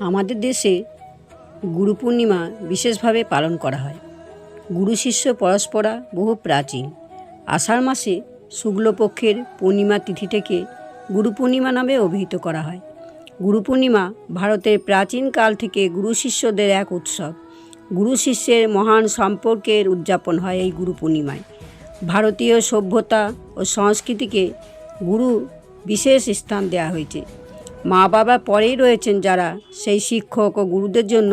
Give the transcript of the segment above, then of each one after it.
আমাদের দেশে গুরু পূর্ণিমা বিশেষভাবে পালন করা হয়। গুরু শিষ্য পরস্পরা বহু প্রাচীন। আষাঢ় মাসে শুক্লপক্ষের পূর্ণিমা তিথি থেকে গুরু পূর্ণিমা নামে অভিহিত করা হয়। গুরু পূর্ণিমা ভারতের প্রাচীন কাল থেকে গুরু শিষ্যদের এক উৎসব। গুরু শিষ্যের মহান সম্পর্কের উদযাপন হয় এই গুরু পূর্ণিমায়। ভারতীয় সভ্যতা ও সংস্কৃতিকে গুরু বিশেষ স্থান দেওয়া হয়েছে। মা বাবা পরেই রয়েছেন যারা সেই শিক্ষক ও গুরুদের জন্য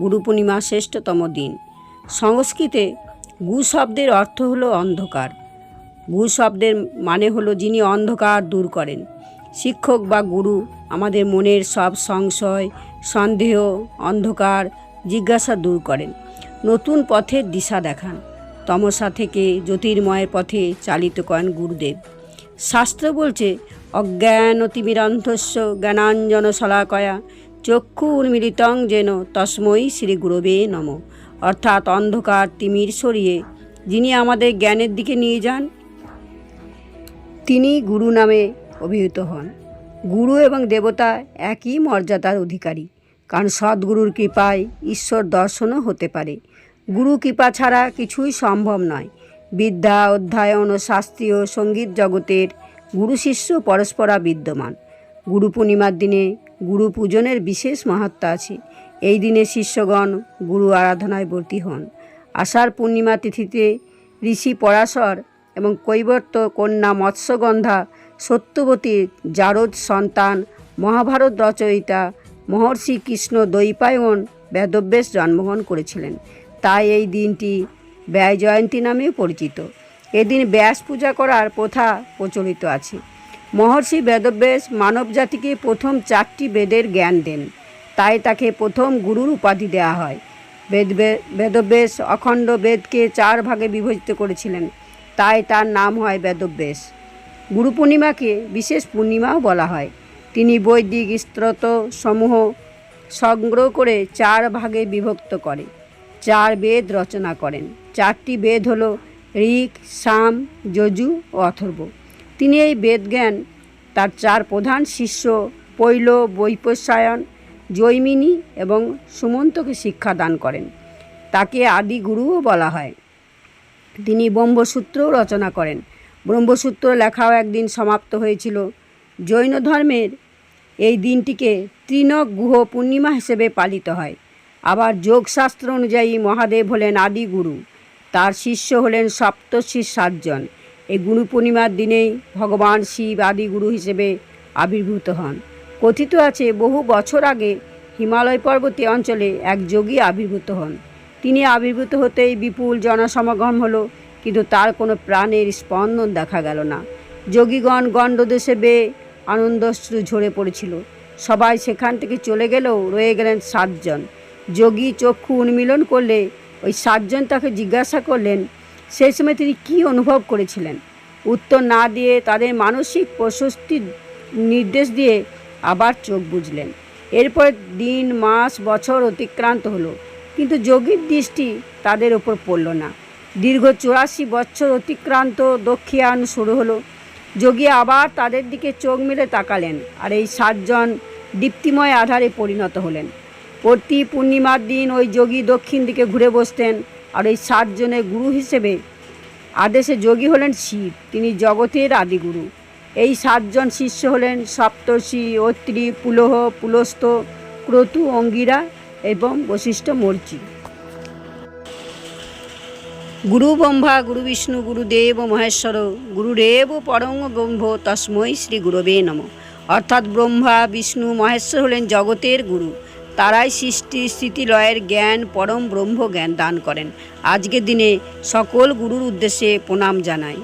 গুরু পূর্ণিমা শ্রেষ্ঠতম দিন। সংস্কৃতে গু শব্দের অর্থ হলো অন্ধকার। গু শব্দের মানে হলো যিনি অন্ধকার দূর করেন। শিক্ষক বা গুরু আমাদের মনের সব সংশয়, সন্দেহ, অন্ধকার জিজ্ঞাসা দূর করেন। নতুন পথের দিশা দেখান। তমসা থেকে জ্যোতির্ময়ের পথে চালিত করেন গুরুদেব। শাস্ত্র বলছে, অজ্ঞান অতিমিরন্ধস্য জ্ঞানাঞ্জন শলাকয়া চক্ষু উন্মিলিতং যেন তস্মৈ শ্রী গুরবে নম। অর্থাৎ অন্ধকার তিমির সরিয়ে যিনি আমাদের জ্ঞানের দিকে নিয়ে যান, তিনি গুরু নামে অভিহিত হন। গুরু এবং দেবতা একই মর্যাদার অধিকারী, কারণ সদ্গুরুর কৃপায় ঈশ্বর দর্শনও হতে পারে। গুরু কৃপা ছাড়া কিছুই সম্ভব নয়। বিদ্যা, অধ্যয়ন ও শাস্ত্রীয় সংগীত জগতের গুরু শিষ্য পরস্পরা বিদ্যমান। গুরু পূর্ণিমার দিনে গুরু পূজনের বিশেষ মাহাত্ম আছে। এই দিনে শিষ্যগণ গুরু আরাধনায় বর্তি হন। আষাঢ় পূর্ণিমা তিথিতে ঋষি পরাশর এবং কৈবর্ত কন্যা মৎস্যগন্ধা সত্যবতীর জারদ সন্তান মহাভারত রচয়িতা মহর্ষি কৃষ্ণ দৈপায়ন বেদব্যাস জন্মগ্রহণ করেছিলেন। তাই এই দিনটি ব্যয় জয়ন্তী নামেও পরিচিত। এদিন ব্যাস পূজা করার প্রথা প্রচলিত আছে। মহর্ষি বেদব্যাস মানবজাতিকে প্রথম চারটি বেদের জ্ঞান দেন। তাই তাকে প্রথম গুরুর উপাধি দেওয়া হয়। বেদ বেদব্যাস অখণ্ড বেদকে চার ভাগে বিভজিত করেছিলেন। তাই তার নাম হয় বেদব্যাস। গুরু পূর্ণিমাকে বিশেষ পূর্ণিমাও বলা হয়। তিনি বৈদিক স্ত্রত সমূহ সংগ্রহ করে চার ভাগে বিভক্ত করে। চার বেদ রচনা করেন। চারটি বেদ হল ঋক, সাম, যজু ও অথর্ব। তিনি এই বেদজ্ঞান তার চার প্রধান শিষ্য পৈল, বৈপস্যায়ন, জৈমিনী এবং সুমন্তকে শিক্ষা দান করেন। তাকে আদি গুরুও বলা হয়। তিনি ব্রহ্মসূত্রও রচনা করেন। ব্রহ্মসূত্র লেখাও একদিন সমাপ্ত হয়েছিল। জৈন ধর্মের এই দিনটিকে ত্রিনক গুহ পূর্ণিমা হিসেবে পালিত হয়। আবার যোগশাস্ত্র অনুযায়ী মহাদেব হলেন আদি গুরু। তার শিষ্য হলেন সপ্তশীর সাতজন। এই গুরু পূর্ণিমার দিনেই ভগবান শিব আদি গুরু হিসেবে আবির্ভূত হন। কথিত আছে, বহু বছর আগে হিমালয় পর্বতী অঞ্চলে এক যোগী আবির্ভূত হন। তিনি আবির্ভূত হতেই বিপুল জনসমাগম হলো, কিন্তু তার কোনো প্রাণের স্পন্দন দেখা গেল না। যোগীগণ গণ্ডদেশে বেয়ে আনন্দশ্রু ঝরে পড়েছিল। সবাই সেখান থেকে চলে গেলেও রয়ে গেলেন সাতজন। যোগী চক্ষু উন্মিলন করলে, ওই সাতজন তাকে জিজ্ঞাসা করলেন, সেই সময় তিনি কী অনুভব করেছিলেন? উত্তর না দিয়ে তাদের মানসিক প্রশস্তির নির্দেশ দিয়ে আবার চোখ বুঝলেন এরপর দিন, মাস, বছর অতিক্রান্ত হলো, কিন্তু যোগীর দৃষ্টি তাদের ওপর পড়ল না। দীর্ঘ চুরাশি বছর অতিক্রান্ত দক্ষিণায়ন শুরু হলো। যোগী আবার তাদের দিকে চোখ মেলে তাকালেন, আর এই সাতজন দীপ্তিময় আধারে পরিণত হলেন। প্রতি পূর্ণিমার দিন ওই যোগী দক্ষিণ দিকে ঘুরে বসতেন আর এই সাতজনের গুরু হিসেবে আদেশে যোগী হলেন শিব, তিনি জগতের আদিগুরু। এই সাতজন শিষ্য হলেন সপ্তর্ষি, অত্রি, পুলহ, পুলস্ত, ক্রতু, অঙ্গিরা এবং বশিষ্ঠ মর্চি গুরু ব্রহ্মা, গুরু বিষ্ণু গুরুদেব মহেশ্বর গুরুরেব পরম ব্রহ্ম, তস্মৈ, শ্রী গুরবে নম। অর্থাৎ ব্রহ্মা, বিষ্ণু, মহেশ্বর হলেন জগতের গুরু। তারাই সৃষ্টি স্থিতি লয়ের জ্ঞান, পরম ব্রহ্ম জ্ঞান দান করেন। আজকের দিনে সকল গুরুর উদ্দেশ্যে প্রণাম জানাই।